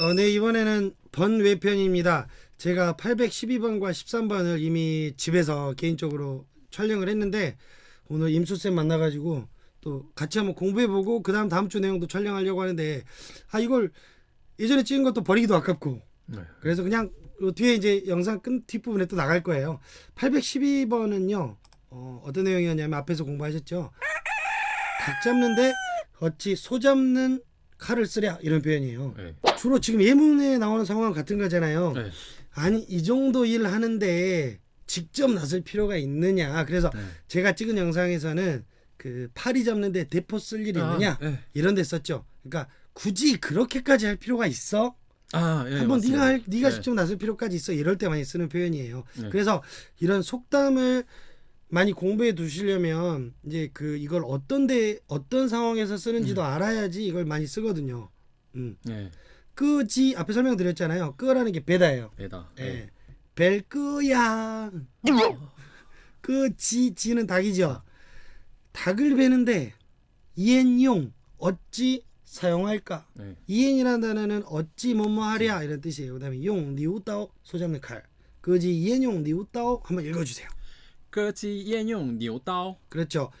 어, 네, 이번에는 번외편입니다. 제가 812번과 13번을 이미 집에서 개인적으로 촬영을 했는데 오늘 임수쌤 만나가지고 또 같이 한번 공부해보고 그 다음 다음 주 내용도 촬영하려고 하는데 아 이걸 예전에 찍은 것도 버리기도 아깝고 네. 그래서 그냥 요 뒤에 이제 영상 끝 뒷부분에 또 나갈 거예요. 812번은요 어, 어떤 내용이었냐면 앞에서 공부하셨죠. 닭 잡는데 어찌 소 잡는 칼을 쓰랴 이런 표현이에요. 네. 주로 지금 예문에 나오는 상황 같은 거잖아요. 네. 아니 이 정도 일 하는데 직접 나설 필요가 있느냐. 그래서 네. 제가 찍은 영상에서는 그 파리 잡는데 대포 쓸 일이 아, 있느냐 네. 이런 데 썼죠. 그러니까 굳이 그렇게까지 할 필요가 있어? 아, 예, 한번 맞습니다. 네가 할, 네가 네. 직접 나설 필요까지 있어 이럴 때 많이 쓰는 표현이에요. 네. 그래서 이런 속담을 많이 공부해 두시려면 이제 그 이걸 어떤 데 어떤 상황에서 쓰는지도 알아야지 이걸 많이 쓰거든요. 음. 네. 끄지 앞에 설명드렸잖아요. 끄라는 게 배다예요. 배다. 예. 네. 벨 끄야. 그지 지는 닭이죠. 닭을 베는데 이엔용 어찌 사용할까? 네. 이엔이라는 단어는 어찌 뭐뭐 하랴 이런 뜻이에요. 그다음에 용 니우따오 소잡는 칼. 그지 이엔용 니우따오 한번 읽어주세요. 歌姬焉用牛刀 그렇죠.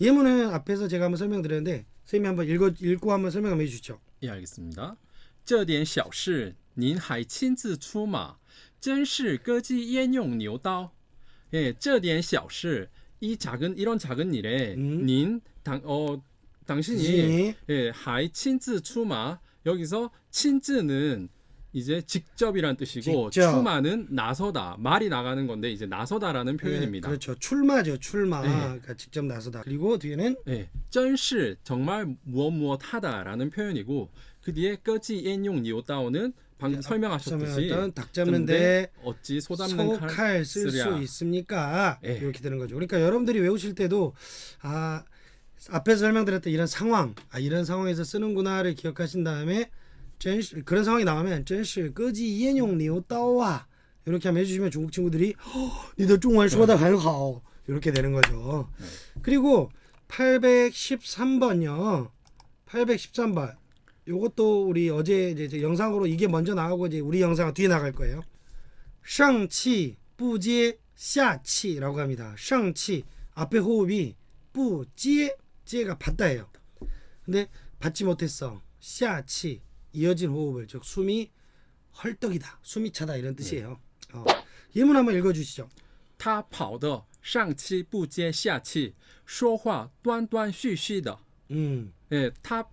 예문은 앞에서 제가 한번 설명드렸는데 선생님이 한번 읽어 읽고 한번 설명 한번 해주시죠. 예, 알겠습니다. 这点小事您还亲自出马，真是歌姬焉用牛刀. 예, 这点小事이 작은 이런 작은 일에 음. 닌 당, 어, 당신이 당신이 예, 还亲自出马 여기서 친즈는 이제 직접이란 뜻이고 직접. 추마는 나서다 말이 나가는 건데 이제 나서다라는 표현입니다. 예, 그렇죠. 출마죠. 출마. 네. 그러니까 직접 나서다. 그리고 뒤에는 예, 真是 정말 무엇 무엇하다라는 표현이고 그 뒤에 끄지 엔용 니오다오는 방금 설명하셨듯이 설명했던 닭 잡는데 어찌 소 잡는 칼 쓸 수. 있습니까? 예. 이렇게 되는 거죠. 그러니까 여러분들이 외우실 때도 아 앞에서 설명드렸던 이런 상황, 아 이런 상황에서 쓰는구나를 기억하신 다음에 真是 그런 상황이 나오면 真是歌姬烟用牛刀啊 이렇게 한번 해주시면 중국 친구들이 "허, 니들 중원说的很好 이렇게 되는 거죠. 그리고 813번요. 813번. 요것도 우리 어제 이제 제 영상으로 이게 먼저 나가고 이제 우리 영상은 뒤에 나갈 거예요. 上气不接下气라고 합니다. 上气 앞에 호흡이 不接 接가 받다예요. 근데 받지 못했어. 下气 이어진 호흡을 즉 숨이 헐떡이다. 숨이 차다 이런 뜻이에요. 어. 예문 한번 읽어 주시죠. 他跑的上气不接下气，说话断断续续的。 음. 예, 타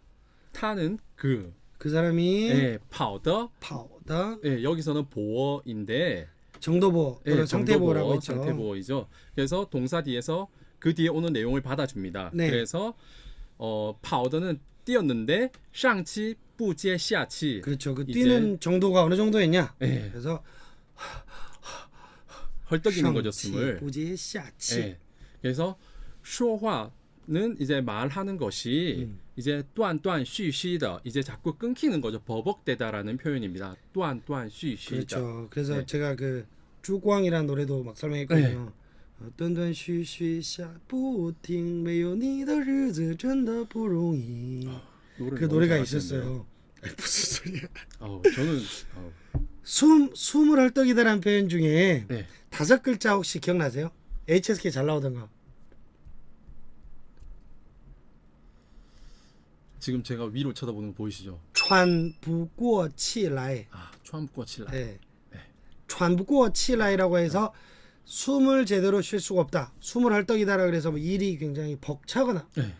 타는 그 그 사람이 예, 跑的 파오다 예, 여기서는 보어인데 정도보 예, 또는 상태보호라고 정도보어, 했죠. 상태보어이죠. 그래서 동사 뒤에서 그 뒤에 오는 내용을 받아줍니다. 네. 그래서 어, 跑的는 뛰었는데 샹치 부제 샤치 그렇죠. 그 뛰는 정도가 어느 정도였냐? 예. 그래서 헐떡이는 거죠 숨을 오지 샤치. 예. 그래서 쇼화는 이제 말하는 것이 음. 이제 또한 쉬쉬더 이제 자꾸 끊기는 거죠 버벅대다라는 표현입니다 또한 쉬쉬다 그렇죠. 그래서 네. 제가 그 주광이라는 노래도 막 설명했거든요. 예. 어, 断断续续下不停，没有你的日子真的不容易. 노래를 그 너무 노래가 잘하시는데요. 있었어요. 아니, 무슨 소리야? 아우, 저는 아우, 숨 숨을 헐떡이다라는 표현 중에 네. 다섯 글자 혹시 기억나세요? HSK 잘 나오던 거. 지금 제가 위로 쳐다보는 거 보이시죠? 喘不过气来. 아, 추함과 칠라. 네. 喘不过气来라고 해서 숨을 제대로 쉴 수가 없다. 숨을 헐떡이다라 그래서 뭐 일이 굉장히 벅차거나 네.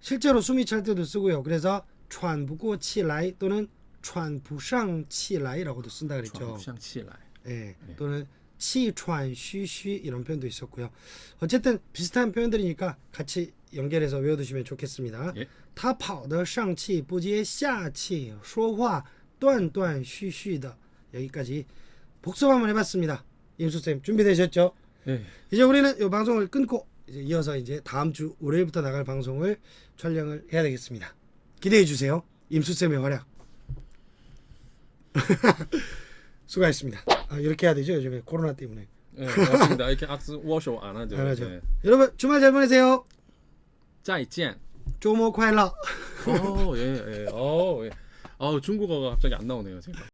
실제로 숨이 찰 때도 쓰고요. 그래서 喘不过气来 또는 喘不上气来라고도 쓴다 그랬죠. 추함 칠라. 예. 또는 气喘吁吁 이런 표현도 있었고요. 어쨌든 비슷한 표현들이니까 같이 연결해서 외워두시면 좋겠습니다. 예. 他跑的上气不接下气，说话断断续续的 여기까지 복습 한번 해봤습니다. 임수쌤 준비되셨죠? 네. 이제 우리는 이 방송을 끊고 이제 이어서 이제 다음 주 월요일부터 나갈 방송을 촬영을 해야 되겠습니다. 기대해 주세요. 임수쌤의 활약. 수고하셨습니다. 아, 이렇게 해야 되죠 요즘에 코로나 때문에. 네, 맞습니다. 이렇게 악수 워쇼 안 하죠. 안 하죠. 네. 여러분 주말 잘 보내세요. 再见. 조모 快乐. 어, 예, 예. 어, 예. 아 중국어가 갑자기 안 나오네요 제가.